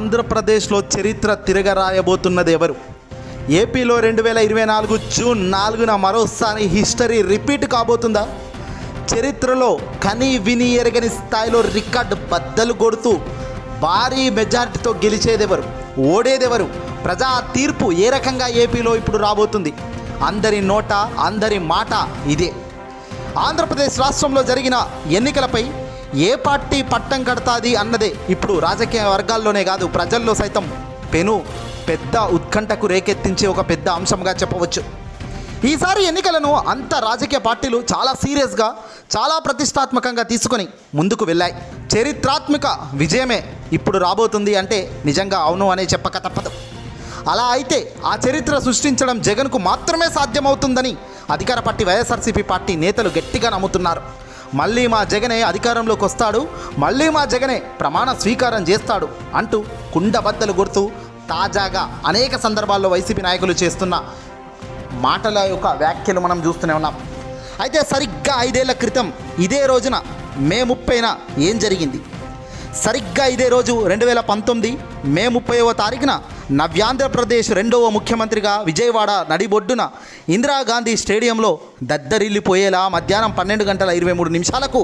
ఆంధ్రప్రదేశ్లో చరిత్ర తిరగరాయబోతున్నది ఎవరు? ఏపీలో రెండు వేల ఇరవై నాలుగు జూన్ నాలుగున మరోసారి హిస్టరీ రిపీట్ కాబోతుందా? చరిత్రలో కని విని ఎరగని స్థాయిలో రికార్డు బద్దలు కొడుతూ భారీ మెజార్టీతో గెలిచేదెవరు? ఓడేదెవరు? ప్రజా తీర్పు ఏ రకంగా ఏపీలో ఇప్పుడు రాబోతుంది? అందరి నోట అందరి మాట ఇదే. ఆంధ్రప్రదేశ్ రాష్ట్రంలో జరిగిన ఎన్నికలపై ఏ పార్టీ పట్టం కడతాది అన్నదే ఇప్పుడు రాజకీయ వర్గాల్లోనే కాదు ప్రజల్లో సైతం పెను పెద్ద ఉత్కంఠకు రేకెత్తించే ఒక పెద్ద అంశంగా చెప్పవచ్చు. ఈసారి ఎన్నికలను అంత రాజకీయ పార్టీలు చాలా సీరియస్గా చాలా ప్రతిష్టాత్మకంగా తీసుకొని ముందుకు వెళ్ళాయి. చరిత్రాత్మక విజయమే ఇప్పుడు రాబోతుంది అంటే నిజంగా అవును అనే చెప్పక తప్పదు. అలా అయితే ఆ చరిత్ర సృష్టించడం జగన్కు మాత్రమే సాధ్యమవుతుందని అధికార పార్టీ వైఎస్ఆర్సీపీ పార్టీ నేతలు గట్టిగా నమ్ముతున్నారు. మళ్ళీ మా జగనే అధికారంలోకి వస్తాడు మళ్ళీ మా జగనే ప్రమాణ స్వీకారం చేస్తాడు అంటూ కుండబద్దలు గుర్తు తాజాగా అనేక సందర్భాల్లో వైసీపీ నాయకులు చేస్తున్న మాటల యొక్క వ్యాఖ్యలు మనం చూస్తూనే ఉన్నాం. అయితే సరిగ్గా ఐదేళ్ళ క్రితం ఇదే రోజున మే ముప్పైన ఏం జరిగింది? సరిగ్గా ఇదే రోజు రెండు వేల పంతొమ్మిది మే ముప్పైవ తారీఖున నవ్యాంధ్రప్రదేశ్ రెండవ ముఖ్యమంత్రిగా విజయవాడ నడిబొడ్డున ఇందిరాగాంధీ స్టేడియంలో దద్దరిల్లిపోయేలా మధ్యాహ్నం పన్నెండు గంటల ఇరవై మూడు నిమిషాలకు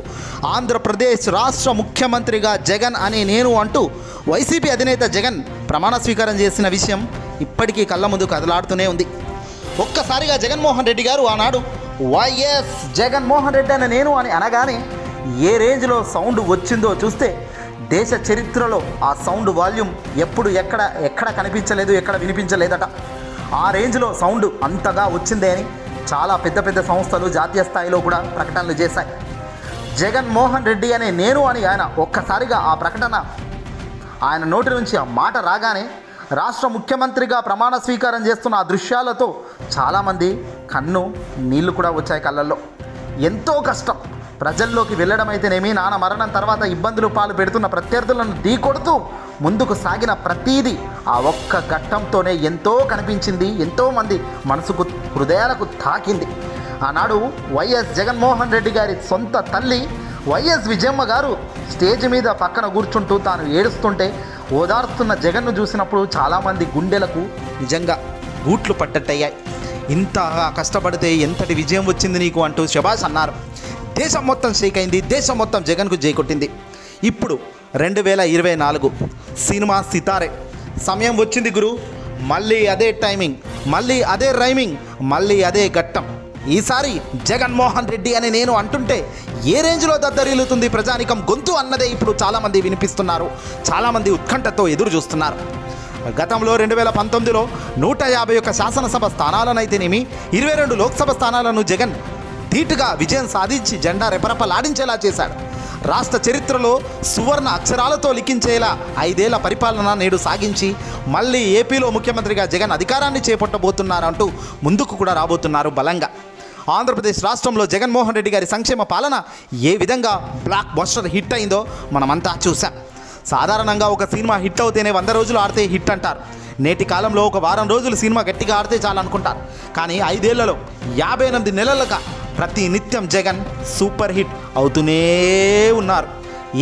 ఆంధ్రప్రదేశ్ రాష్ట్ర ముఖ్యమంత్రిగా జగన్ అనే నేను అంటూ వైసీపీ అధినేత జగన్ ప్రమాణ స్వీకారం చేసిన విషయం ఇప్పటికీ కళ్ళ ముందు కదలాడుతూనే ఉంది. ఒక్కసారిగా జగన్మోహన్ రెడ్డి గారు ఆనాడు వైఎస్ జగన్మోహన్ రెడ్డి అని నేను అని అనగానే ఏ రేంజ్లో సౌండ్ వచ్చిందో చూస్తే దేశ చరిత్రలో ఆ సౌండ్ వాల్యూమ్ ఎప్పుడు ఎక్కడ ఎక్కడ కనిపించలేదు ఎక్కడ వినిపించలేదట. ఆ రేంజ్లో సౌండ్ అంతగా వచ్చిందే అని చాలా పెద్ద పెద్ద సంస్థలు జాతీయ స్థాయిలో కూడా ప్రకటనలు చేశాయి. జగన్మోహన్ రెడ్డి అనే నేను అని ఆయన ఒక్కసారిగా ఆ ప్రకటన ఆయన నోటి నుంచి ఆ మాట రాగానే రాష్ట్ర ముఖ్యమంత్రిగా ప్రమాణ స్వీకారం చేస్తున్న ఆ దృశ్యాలతో చాలామంది కన్ను నీళ్ళు కూడా వచ్చాయి కళ్ళల్లో. ఎంతో కష్టం. ప్రజల్లోకి వెళ్ళడం అయితేనేమి నాన్న మరణం తర్వాత ఇబ్బందులు పాలు పెడుతున్న ప్రత్యర్థులను ఢీకొడుతూ ముందుకు సాగిన ప్రతీది ఆ ఒక్క ఘట్టంతోనే ఎంతో కనిపించింది ఎంతోమంది మనసుకు హృదయాలకు తాకింది. ఆనాడు వైఎస్ జగన్మోహన్ రెడ్డి గారి సొంత తల్లి వైఎస్ విజయమ్మ గారు స్టేజ్ మీద పక్కన కూర్చుంటూ తాను ఏడుస్తుంటే ఓదార్స్తున్న జగన్ను చూసినప్పుడు చాలామంది గుండెలకు నిజంగా గూట్లు పట్టట్టయ్యాయి. ఇంత కష్టపడితే ఎంతటి విజయం వచ్చింది నీకు అంటూ శభాష్ అన్నారు. దేశం మొత్తం షేక్ అయింది. దేశం మొత్తం జగన్కు జై కొట్టింది. ఇప్పుడు రెండు వేల ఇరవై నాలుగు సినిమా సితారే. సమయం వచ్చింది గురు. మళ్ళీ అదే టైమింగ్ మళ్ళీ అదే రైమింగ్ మళ్ళీ అదే ఘట్టం. ఈసారి జగన్మోహన్ రెడ్డి అని నేను అంటుంటే ఏ రేంజ్లో దద్దరిల్లుతుంది ప్రజానికం? గొంతు అన్నదే ఇప్పుడు చాలామంది వినిపిస్తున్నారు. చాలామంది ఉత్కంఠతో ఎదురు చూస్తున్నారు. గతంలో రెండు వేల పంతొమ్మిదిలో నూట యాభై ఒక్క శాసనసభ స్థానాలనైతేనేమి ఇరవై రెండు లోక్సభ స్థానాలను జగన్ ధీటుగా విజయం సాధించి జెండా రెపరెపలాడించేలా చేశాడు. రాష్ట్ర చరిత్రలో సువర్ణ అక్షరాలతో లిఖించేలా ఐదేళ్ళ పరిపాలన నేడు సాగించి మళ్ళీ ఏపీలో ముఖ్యమంత్రిగా జగన్ అధికారాన్ని చేపట్టబోతున్నారంటూ ముందుకు కూడా రాబోతున్నారు బలంగా. ఆంధ్రప్రదేశ్ రాష్ట్రంలో జగన్మోహన్ రెడ్డి గారి సంక్షేమ పాలన ఏ విధంగా బ్లాక్ బస్టర్ హిట్ అయిందో మనమంతా చూసాం సాధారణంగా ఒక సినిమా హిట్ అవుతేనే వంద రోజులు ఆడితే హిట్ అంటారు. నేటి కాలంలో ఒక వారం రోజులు సినిమా గట్టిగా ఆడితే చాలనుకుంటారు. కానీ ఐదేళ్ళలో యాభై ఎనిమిది నెలలుగా ప్రతి నిత్యం జగన్ సూపర్ హిట్ అవుతూనే ఉన్నారు.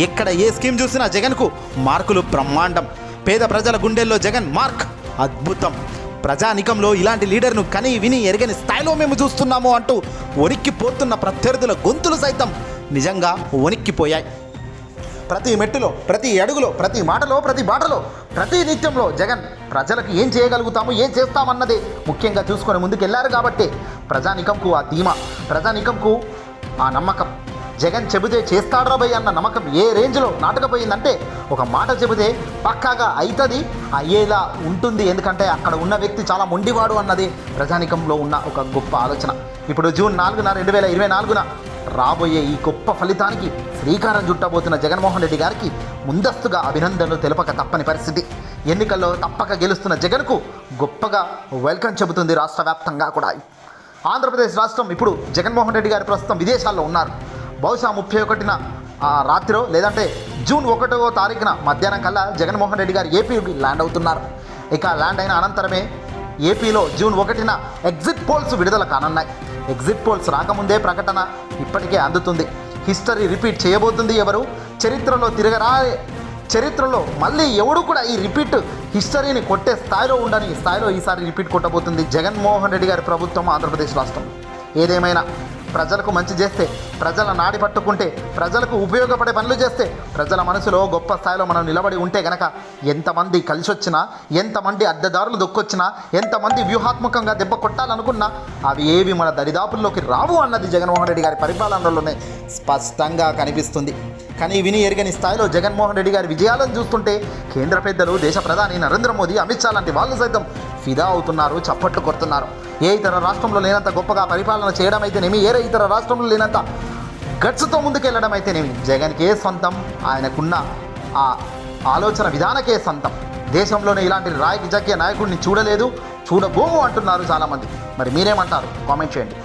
ఎక్కడ ఏ స్కీమ్ చూసినా జగన్కు మార్కులు బ్రహ్మాండం. పేద ప్రజల గుండెల్లో జగన్ మార్క్ అద్భుతం. ప్రజానికంలో ఇలాంటి లీడర్ను కని విని ఎరగని స్థాయిలో మేము చూస్తున్నాము అంటూ వణిక్కిపోతున్న ప్రత్యర్థుల గొంతులు సైతం నిజంగా వణిక్కిపోయాయి ప్రతి మెట్టులో ప్రతి అడుగులో ప్రతి మాటలో ప్రతి బాటలో ప్రతి నిత్యంలో జగన్ ప్రజలకు ఏం చేయగలుగుతాము ఏం చేస్తామన్నదే ముఖ్యంగా చూసుకొని ముందుకెళ్ళారు కాబట్టి ప్రజానికంకు ఆ ధీమా ప్రజానికంకు ఆ నమ్మకం. జగన్ చెబితే చేస్తాడ్రా భయ్ అన్న నమ్మకం ఏ రేంజ్లో నాటకపోయిందంటే ఒక మాట చెబితే పక్కాగా అవుతుంది అయ్యేలా ఉంటుంది. ఎందుకంటే అక్కడ ఉన్న వ్యక్తి చాలా మొండివాడు అన్నది ప్రజానికంలో ఉన్న ఒక గొప్ప ఆలోచన. ఇప్పుడు జూన్ నాలుగున రెండు వేల ఇరవై నాలుగున రాబోయే ఈ గొప్ప ఫలితానికి శ్రీకారం చుట్టబోతున్న జగన్మోహన్ రెడ్డి గారికి ముందస్తుగా అభినందనలు తెలపక తప్పని పరిస్థితి. ఎన్నికల్లో తప్పక గెలుస్తున్న జగన్కు గొప్పగా వెల్కమ్ చెబుతుంది రాష్ట్ర వ్యాప్తంగా కూడా. ఆంధ్రప్రదేశ్ రాష్ట్రం ఇప్పుడు జగన్మోహన్ రెడ్డి గారు ప్రస్తుతం విదేశాల్లో ఉన్నారు. బహుశా ముప్పై ఒకటిన రాత్రిలో లేదంటే జూన్ ఒకటవ తారీఖున మధ్యాహ్నం కల్లా జగన్మోహన్ రెడ్డి గారు ఏపీకి ల్యాండ్ అవుతున్నారు. ఇక ల్యాండ్ అయిన అనంతరమే ఏపీలో జూన్ ఒకటిన ఎగ్జిట్ పోల్స్ విడుదల కానున్నాయి. ఎగ్జిట్ పోల్స్ రాకముందే ప్రకటన ఇప్పటికే అందుతుంది. హిస్టరీ రిపీట్ చేయబోతుంది ఎవరు? చరిత్రలో తిరగరా చరిత్రలో మళ్ళీ ఎవడు కూడా ఈ రిపీట్ హిస్టరీని కొట్టే స్థాయిలో ఉండని స్థాయిలో ఈసారి రిపీట్ కొట్టబోతుంది జగన్మోహన్ రెడ్డి గారి ప్రభుత్వం ఆంధ్రప్రదేశ్ రాష్ట్రం. ఏదేమైనా ప్రజలకు మంచి చేస్తే ప్రజల నాడి పట్టుకుంటే ప్రజలకు ఉపయోగపడే పనులు చేస్తే ప్రజల మనసులో గొప్ప స్థాయిలో మనం నిలబడి ఉంటే గనక ఎంతమంది కలిసి వచ్చినా ఎంతమంది అద్దెదారులు దొక్కొచ్చినా ఎంతమంది వ్యూహాత్మకంగా దెబ్బ కొట్టాలనుకున్నా అవి ఏవి మన దరిదాపుల్లోకి రావు అన్నది జగన్మోహన్ రెడ్డి గారి పరిపాలనలోనే స్పష్టంగా కనిపిస్తుంది. కానీ విని ఎరగని స్థాయిలో జగన్మోహన్ రెడ్డి గారి విజయాలను చూస్తుంటే కేంద్ర పెద్దలు దేశ ప్రధాని నరేంద్ర మోదీ అమిత్ షా లాంటి వాళ్ళు సైతం ఫిదా అవుతున్నారు చప్పట్లు కొడుతున్నారు. ఏ ఇతర రాష్ట్రంలో లేనంత గొప్పగా పరిపాలన చేయడం అయితేనేమి ఏరే ఇతర రాష్ట్రంలో లేనంత గట్స్తో ముందుకెళ్ళడం అయితేనేమి జగన్కే సొంతం ఆయనకున్న ఆ ఆలోచన విధానకే సొంతం. దేశంలోనే ఇలాంటి రాయకి జక్కే నాయకుడిని చూడలేదు చూడబోము అంటున్నారు చాలామంది. మరి మీరేమంటారు? కామెంట్ చేయండి.